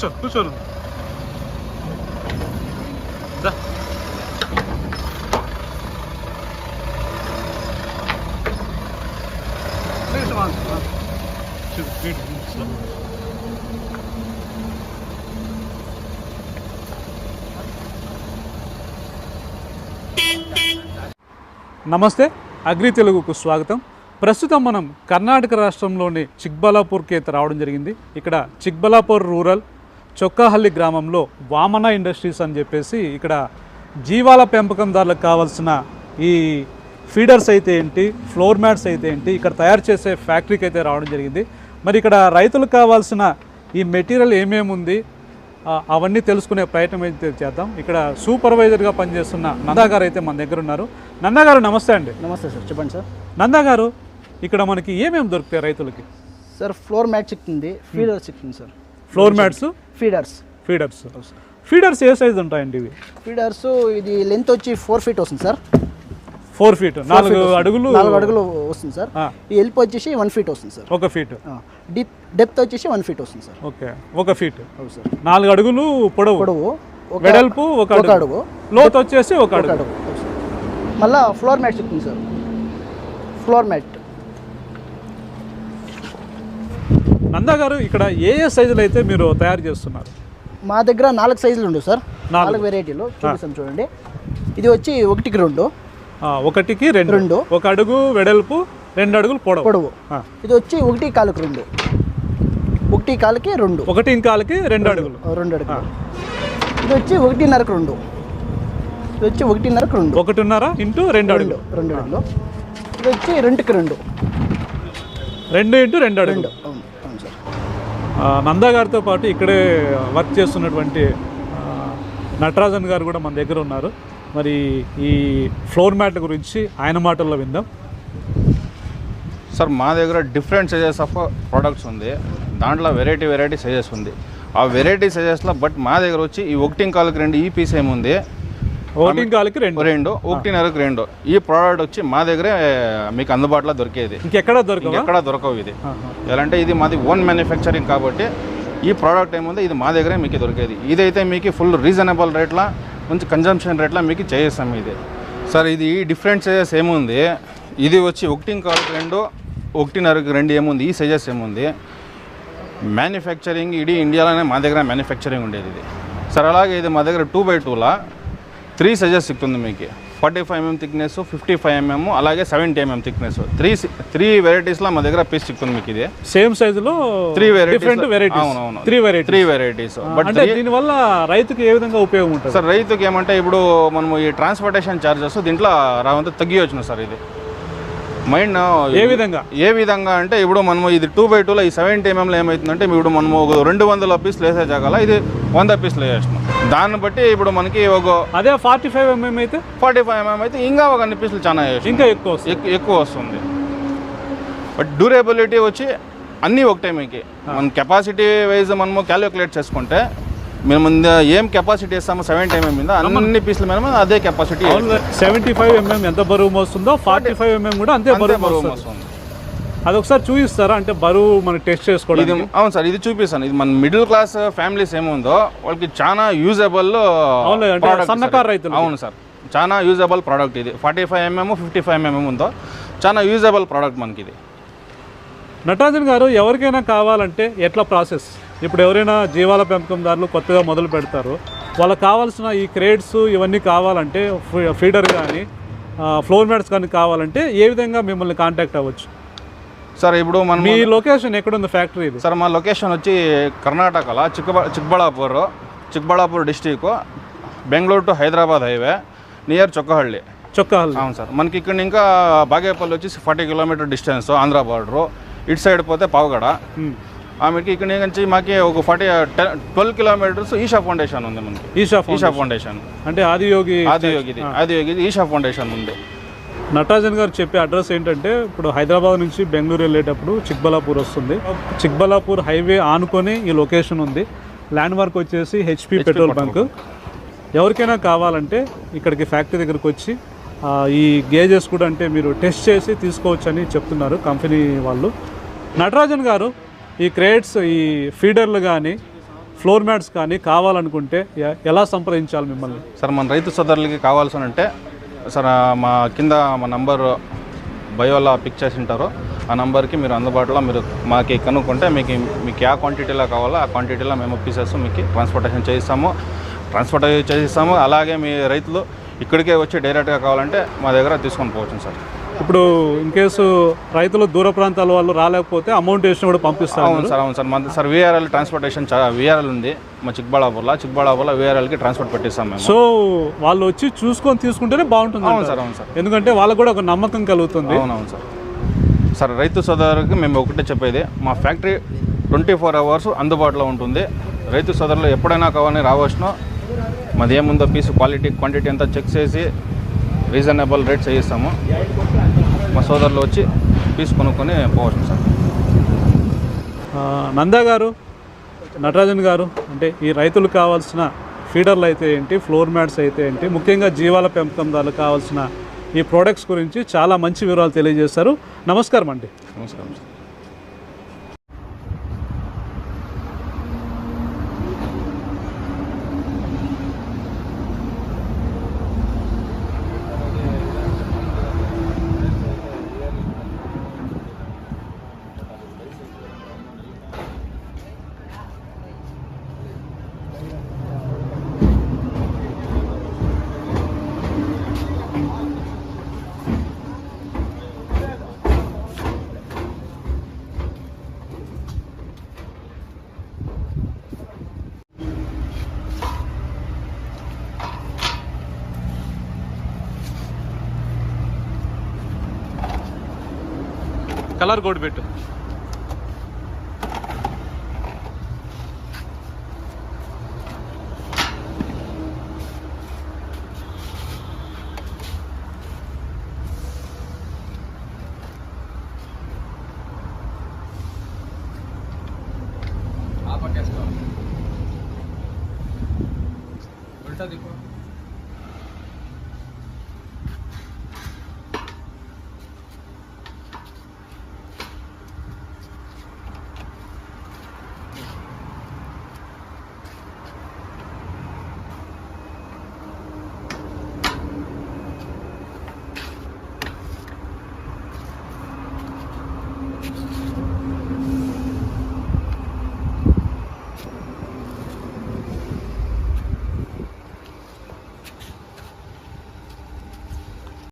కూర్చో కూర్చో నమస్తే అగ్రి తెలుగుకు స్వాగతం. ప్రస్తుతం మనం కర్ణాటక రాష్ట్రంలోని చిక్బలాపూర్కి అయితే రావడం జరిగింది. ఇక్కడ చిక్బలాపూర్ రూరల్ చొక్కాహల్లి గ్రామంలో వామన ఇండస్ట్రీస్ అని చెప్పేసి ఇక్కడ జీవాల పెంపకందారులకు కావాల్సిన ఈ ఫీడర్స్ అయితే ఏంటి ఫ్లోర్ మ్యాట్స్ అయితే ఏంటి ఇక్కడ తయారు చేసే ఫ్యాక్టరీకి అయితే రావడం జరిగింది. మరి ఇక్కడ రైతులకు కావాల్సిన ఈ మెటీరియల్ ఏమేమి ఉంది అవన్నీ తెలుసుకునే ప్రయత్నం అయితే చేద్దాం. ఇక్కడ సూపర్వైజర్గా పనిచేస్తున్న నందా గారు అయితే మన దగ్గర ఉన్నారు. నందా గారు నమస్తే అండి. నమస్తే సార్ చెప్పండి సార్. నందా గారు ఇక్కడ మనకి ఏమేమి దొరుకుతాయి రైతులకి? సార్ ఫ్లోర్ మ్యాట్ చిక్కింది ఫీడర్ చిక్కింది sir. Floor mats feeders. Feeders. Feeders ఏ సైజ్ ఉంటాయండి ఇవి? ఫీడర్స్ ఇది లెంత్ వచ్చి ఫోర్ ఫీట్ వస్తుంది సార్ ఫోర్ ఫీట్. నాలుగు అడుగులు నాలుగు అడుగులు వస్తుంది సార్ ఈ ఎల్ప్ వచ్చేసి వన్ ఫీట్ వస్తుంది సార్ ఒక ఫీట్ డీప్ డెప్త్ వచ్చేసి వన్ ఫీట్ వస్తుంది సార్ ఓకే. ఒక ఫీట్ అవును సార్ నాలుగు అడుగులు పొడవు. పొడవు. ఒక వెడల్పు ఒక అడుగు. లోతు వచ్చేసి ఒక అడుగు. మళ్ళా ఫ్లోర్ మ్యాట్ చిక్కింది sir floor mat Nanda garu ఇక్కడ ఏ ఏ సైజులు అయితే మీరు తయారు చేస్తున్నారు? మా దగ్గర నాలుగు సైజులు ఉండవు సార్. నాలుగు. వెరైటీలు చూపిస్తాం చూడండి. ఇది వచ్చి ఒకటికి రెండు. ఒకటికి రెండు. రెండు. ఒక అడుగు వెడల్పు రెండు అడుగులు పొడవు. పొడవు. ఇది వచ్చి ఒకటి కాలుకి రెండు. ఒకటి కాలుకి రెండు. ఒకటి ఇంకాలకి రెండు అడుగులు. రెండు అడుగులు. ఇది వచ్చి ఒకటిన్నరకు రెండు. ఇది వచ్చి ఒకటిన్నరకు రెండు. ఒకటిన్నర ఇంటూ రెండు రెండు. అడుగులు. రెండు అడుగులు. ఇది వచ్చి రెండుకి రెండు. రెండు ఇంటూ రెండు అడుగులు రెండు అవును అవును సార్ ఆ, నందా గారితో పాటు ఇక్కడే వర్క్ చేస్తున్నటువంటి నటరాజన్ గారు కూడా మన దగ్గర ఉన్నారు. మరి ఈ ఫ్లోర్ మ్యాట్ గురించి ఆయన మాటల్లో విందాం. సార్ మా దగ్గర డిఫరెంట్ సైజెస్ ఆఫ్ ప్రోడక్ట్స్ ఉంది. దాంట్లో వెరైటీ వెరైటీ సైజెస్ ఉంది. ఆ వెరైటీ సైజెస్లో బట్ మా దగ్గర వచ్చి ఈ ఒకటి కాలుకి రెండు ఈ పీస్ ఏముంది? ఒకటి ఇంకాలకి రెండు. రెండు ఒకటిన్నరకు రెండు. ఈ ప్రోడక్ట్ వచ్చి మా దగ్గరే మీకు అందుబాటులో దొరికేది. ఇంకెక్కడ దొరకవా? ఎక్కడ దొరకవు ఇది. ఎలా అంటే ఇది మాది ఓన్ మ్యానుఫ్యాక్చరింగ్ కాబట్టి ఈ ప్రోడక్ట్ ఏముంది ఇది మా దగ్గరే మీకు దొరికేది. ఇదైతే మీకు ఫుల్ రీజనబుల్ రేట్లా మంచి కన్జంప్షన్ రేట్లా మీకు చేస్తాం ఇది. సార్ ఇది డిఫరెంట్ సైజెస్ ఏముంది? ఇది వచ్చి ఒకటి కాలుకి రెండు ఒకటిన్నరకి రెండు ఏముంది? ఈ సైజెస్ ఏముంది? మ్యానుఫ్యాక్చరింగ్ ఇడీ ఇండియాలోనే మా దగ్గర మ్యానుఫ్యాక్చరింగ్ ఉండేది ఇది. సార్ అలాగే ఇది మా దగ్గర టూ బై టూలా త్రీ సైజెస్ సిక్తుంది మీకు. Forty five mm thickness fifty five mm అలాగే seventy MM thickness. Three three వెరైటీస్లో మా దగ్గర పీస్ సిక్తుంది మీకు ఇది. సేమ్ సైజులో త్రీ వెరైటీస్. Different varieties. అవునవును. Three variety three varieties. But అంటే దీనివల్ల రైతుకి ఏ విధంగా ఉపయోగం ఉంటుంది? సార్ రైతుకి ఏమంటే ఇప్పుడు మనము ఈ ట్రాన్స్పోర్టేషన్ ఛార్జెస్ దీంట్లో రావంతా తగ్గియొచ్చును సార్ ఇది. మైండ్ ఏ విధంగా? ఏ విధంగా అంటే ఇప్పుడు మనము ఇది టూ బై టూలో ఈ సెవెంటీ ఎంఎంలో ఏమవుతుందంటే ఇప్పుడు మనము ఒక రెండు వందల పీసులు వేసే జాగాల ఇది వంద పీసులు వేసినాం దాన్ని బట్టి ఇప్పుడు మనకి ఒక అదే ఫార్టీ ఫైవ్ ఎంఎం అయితే? ఫార్టీ ఫైవ్ ఎంఎం అయితే ఇంకా ఒక అన్ని పీసులు చాలా. ఇంకా ఎక్కువ ఎక్కువ వస్తుంది. బట్ డ్యూరబిలిటీ వచ్చి అన్నీ ఒకటే మీకు. మన కెపాసిటీ వైజ్ మనము క్యాలిక్యులేట్ చేసుకుంటే మేము ఏం కెపాసిటీ ఇస్తామో సెవెంటీ ఎంఎం మీద అన్ని పీసులు మీద అదే కెపాసిటీ సెవెంటీ ఫైవ్ ఎంఎం ఎంత బరువు మోస్తుందో ఫార్టీ ఫైవ్ ఎంఎం కూడా అంతే బరువు బరువు వస్తుంది అదొకసారి చూపిస్తారా? అంటే బరువు మనకి టెస్ట్ ఇది చేసుకోవడానికి అవును సార్ ఇది చూపిస్తాను. ఇది మన మిడిల్ క్లాస్ ఫ్యామిలీస్ ఏముందో వాళ్ళకి చాలా యూజబుల్ సన్నకారు రైతులకి. అవును సార్ చాలా యూజబుల్ ప్రోడక్ట్ ఇది. Forty five MM fifty five MM ఉందో చాలా యూజబుల్ ప్రోడక్ట్ మనకి ఇది నటరాజన్ గారు ఎవరికైనా కావాలంటే ఎట్లా ప్రాసెస్? ఇప్పుడు ఎవరైనా జీవాల పెంపకందారులు కొత్తగా మొదలు పెడతారు. వాళ్ళకి కావాల్సిన ఈ క్రేడ్స్ ఇవన్నీ కావాలంటే ఫీడర్ కానీ ఫ్లోర్ మ్యాట్స్ కానీ కావాలంటే ఏ విధంగా మిమ్మల్ని కాంటాక్ట్ అవ్వచ్చు? సార్ ఇప్పుడు మనం మీ లొకేషన్ ఎక్కడుంది? ఫ్యాక్టరీ ఇది. సార్ మా లొకేషన్ వచ్చి కర్ణాటకలో చిక్కబ Chikkaballapur Chikkaballapur district Bengaluru to Hyderabad highway near Chokkahalli. చొక్కాహల్ అవును సార్. మనకి ఇక్కడ ఇంకా బాగేపల్లి వచ్చి forty kilometer distance Andhra border. ఇటు సైడ్ పోతే పావుగడ. ఆమెకి ఇక్కడ నుంచి మాకి ఒక forty twelve kilometers Isha foundation ఉంది మనకి. ఈషా ఈషా ఫౌండేషన్. అంటే ఆదియోగి ఆదియోగిది. ఆదియోగిది ఈషా ఫౌండేషన్ ఉంది. నటరాజన్ గారు చెప్పే అడ్రస్ ఏంటంటే ఇప్పుడు హైదరాబాద్ నుంచి బెంగళూరు వెళ్ళేటప్పుడు చిక్బలాపూర్ వస్తుంది. చిక్బలాపూర్ హైవే ఆనుకొని ఈ లొకేషన్ ఉంది. ల్యాండ్ మార్క్ వచ్చేసి హెచ్పి పెట్రోల్ బంక్. ఎవరికైనా కావాలంటే ఇక్కడికి ఫ్యాక్టరీ దగ్గరకు వచ్చి ఈ గేజెస్ కూడా అంటే మీరు టెస్ట్ చేసి తీసుకోవచ్చని చెప్తున్నారు కంపెనీ వాళ్ళు. నటరాజన్ గారు ఈ క్రేట్స్ ఈ ఫీడర్లు కానీ ఫ్లోర్ మ్యాట్స్ కానీ కావాలనుకుంటే ఎలా సంప్రదించాలి మిమ్మల్ని? సార్ మన రైతు సోదరులకి కావాల్సి అంటే సార్ మా కింద మా నంబర్ బయోలా పిక్ చేసి ఉంటారు ఆ నంబర్కి మీరు అందుబాటులో మీరు మాకు కనుక్కుంటే మీకు మీకు ఏ క్వాంటిటీలో కావాలో ఆ క్వాంటిటీలో మేము పీసెస్ మీకు ట్రాన్స్పోర్టేషన్ చేయిస్తాము. ట్రాన్స్పోర్ట్ చేయిస్తాము. అలాగే మీ రైతులు ఇక్కడికే వచ్చి డైరెక్ట్గా కావాలంటే మా దగ్గర తీసుకొని పోవచ్చు సార్. ఇప్పుడు ఇన్ కేసు రైతులు దూర ప్రాంతాల వాళ్ళు రాలేకపోతే అమౌంట్ వేసిన కూడా పంపిస్తారు అవును సార్ అవును సార్. మన సార్ విఆర్ఎల్ ట్రాన్స్పోర్టేషన్ విఆర్ఎల్ ఉంది. మా చిక్బళ్ళాపూర్లో చిక్బళ్ళాపూర్లో విఆర్ఎల్కి ట్రాన్స్పోర్ట్ పెట్టిస్తాం మేము. సో వాళ్ళు వచ్చి చూసుకొని తీసుకుంటేనే బాగుంటుంది అవును. సార్ అవును సార్. ఎందుకంటే వాళ్ళకు కూడా ఒక నమ్మకం కలుగుతుంది. అవునవును సార్. సార్ రైతు సోదరులకు మేము ఒకటే చెప్పేది. మా ఫ్యాక్టరీ ట్వంటీ ఫోర్ అవర్స్ అందుబాటులో ఉంటుంది. రైతు సోదరులు ఎప్పుడైనా కావాలని రావచ్చును. మాది ఏముందో పీస్ క్వాలిటీ క్వాంటిటీ అంతా చెక్ చేసి రీజనబుల్ రేట్ చేయిస్తాము. మా సోదరులు వచ్చి పీస్ కొనుక్కొని పోవచ్చు సార్. నందా గారు నటరాజన్ గారు అంటే ఈ రైతులకు కావాల్సిన ఫీడర్లు అయితే ఏంటి ఫ్లోర్ మ్యాట్స్ అయితే ఏంటి ముఖ్యంగా జీవాల పెంపకందారులకు కావాల్సిన ఈ ప్రోడక్ట్స్ గురించి చాలా మంచి వివరాలు తెలియజేస్తారు నమస్కారం అండి. నమస్కారం కలర్ కోడ్ పెట్టు.